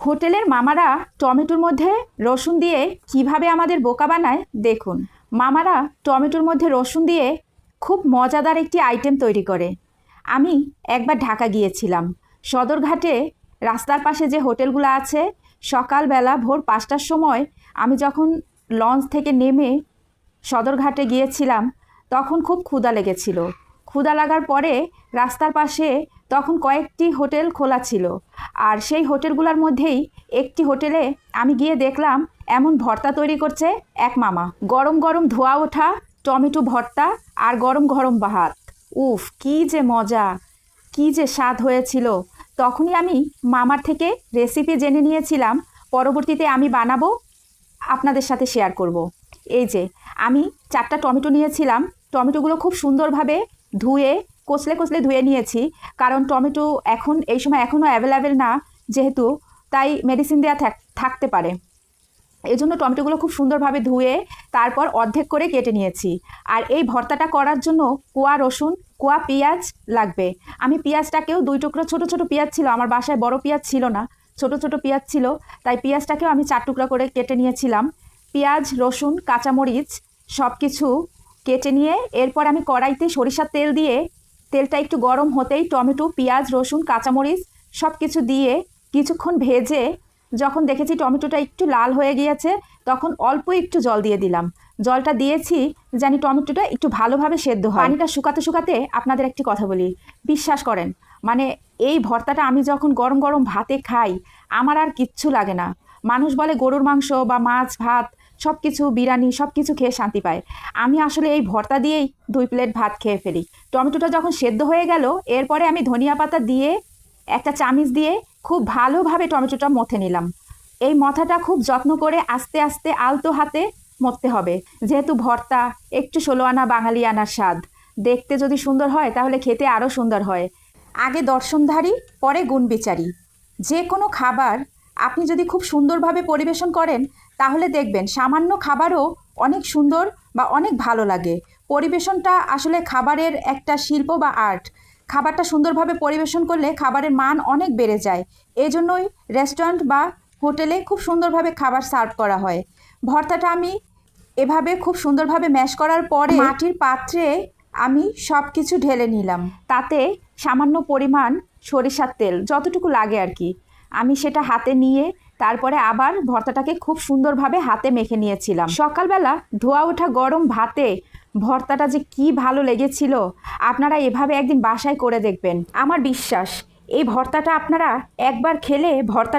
হোটেলের মামারা টমেটোর মধ্যে রসুন দিয়ে কীভাবে আমাদের বোকা বানায়, দেখুন। মামারা টমেটোর মধ্যে রসুন দিয়ে খুব মজাদার একটি আইটেম তৈরি করে। আমি একবার ঢাকা গিয়েছিলাম। সদরঘাটে রাস্তার পাশে যে হোটেলগুলো আছে, সকালবেলা ভোর পাঁচটার সময় আমি যখন লঞ্চ থেকে নেমে সদরঘাটে গিয়েছিলাম, তখন খুব ক্ষুধা লেগেছিল। ক্ষুধা লাগার পরে রাস্তার পাশে তখন কয়েকটি হোটেল খোলা ছিল, আর সেই হোটেলগুলোর মধ্যেই একটি হোটেলে আমি গিয়ে দেখলাম এমন ভর্তা তৈরি করছে এক মামা। গরম গরম ধোয়া ওঠা, টমেটো ভর্তা আর গরম গরম ভাত। উফ, কি যে মজা, কি যে স্বাদ হয়েছিল। তখনই আমি মামার থেকে রেসিপি জেনে নিয়েছিলাম, পরবর্তীতে আমি বানাবো, আপনাদের সাথে শেয়ার করব। এই যে, আমি চারটা টমেটো নিয়েছিলাম, টমেটোগুলো খুব সুন্দরভাবে ধুয়ে কষলে কষলে ধুয়ে নিয়েছি। কারণ টমেটো এখন, এই সময় এখনও অ্যাভেলেবেল না যেহেতু, তাই মেডিসিন দেওয়া থাক- থাকতে পারে। এই জন্য টমেটোগুলো খুব সুন্দরভাবে ধুয়ে তারপর অর্ধেক করে কেটে নিয়েছি। আর এই ভর্তাটা করার জন্য কোয়া রসুন, কোয়া পেঁয়াজ লাগবে। আমি পেঁয়াজটাকেও দুই টুকরো, ছোট ছোট পেঁয়াজ ছিল, আমার বাসায় বড় পেঁয়াজ ছিল না, ছোট ছোট পেঁয়াজ ছিল, তাই পেঁয়াজটাকেও আমি চার টুকরা করে কেটে নিয়েছিলাম। পেঁয়াজ, রসুন, কাঁচামরিচ সব কিছু কেটে নিয়ে, এরপর আমি কড়াইতে সরিষার তেল দিয়ে তেলটা একটু গরম হতেই টমেটো, পেঁয়াজ, রসুন, কাঁচামরিচ সব কিছু দিয়ে কিছুক্ষণ ভেজে যখন দেখেছি টমেটোটা একটু লাল হয়ে গিয়েছে, তখন অল্প একটু জল দিয়ে দিলাম। জলটা দিয়েছি জানি টমেটোটা একটু ভালোভাবে সেদ্ধ হয়। পানিটা শুকাতে শুকাতে আপনাদের একটি কথা বলি। বিশ্বাস করেন মানে এই ভর্তাটা আমি যখন গরম গরম ভাতে খাই, আমার আর কিচ্ছু লাগে না। মানুষ বলে গরুর মাংস বা মাছ, ভাত সব কিছু বিরিয়ানি সব কিছু খেয়ে শান্তি পায়। আমি আসলে এই ভর্তা দিয়েই দুই প্লেট ভাত খেয়ে ফেলি। টমেটোটা যখন সেদ্ধ হয়ে গেল, এরপরে আমি ধনিয়া পাতা দিয়ে, একটা চামিচ দিয়ে খুব ভালোভাবে টমেটোটা মথে নিলাম। এই মথাটা খুব যত্ন করে আস্তে আস্তে আলতো হাতে মথতে হবে। যেহেতু ভর্তা একটু ষোলো আনা বাঙালি আনার স্বাদ। দেখতে যদি সুন্দর হয়, তাহলে খেতে আরও সুন্দর হয়। আগে দর্শনধারী, পরে গুণবিচারী। যে কোনো খাবার আপনি যদি খুব সুন্দরভাবে পরিবেশন করেন, তাহলে দেখবেন সামান্য খাবারও অনেক সুন্দর বা অনেক ভালো লাগে। পরিবেশনটা আসলে খাবারের একটা শিল্প বা আর্ট। খাবারটা সুন্দরভাবে পরিবেশন করলে খাবারের মান অনেক বেড়ে যায়। এই জন্যই রেস্টুরেন্ট বা হোটেলে খুব সুন্দরভাবে খাবার সার্ভ করা হয়। ভর্তাটা আমি এভাবে খুব সুন্দরভাবে ম্যাশ করার পরে মাটির পাত্রে আমি সব কিছু ঢেলে নিলাম। তাতে সামান্য পরিমাণ সরিষার তেল, যতটুকু লাগে আর কি। আমি সেটা হাতে নিয়ে তারপরে আবার ভর্তাটাকে খুব সুন্দরভাবে হাতে মেখে নিয়েছিলাম। সকালবেলা ধোয়া ওঠা গরম ভাতে ভর্তাটা যে কি ভালো লেগেছিল, আপনারা এভাবে একদিন বাসায় করে দেখবেন। আমার বিশ্বাস, এই ভর্তাটা আপনারা একবার খেলে ভর্তা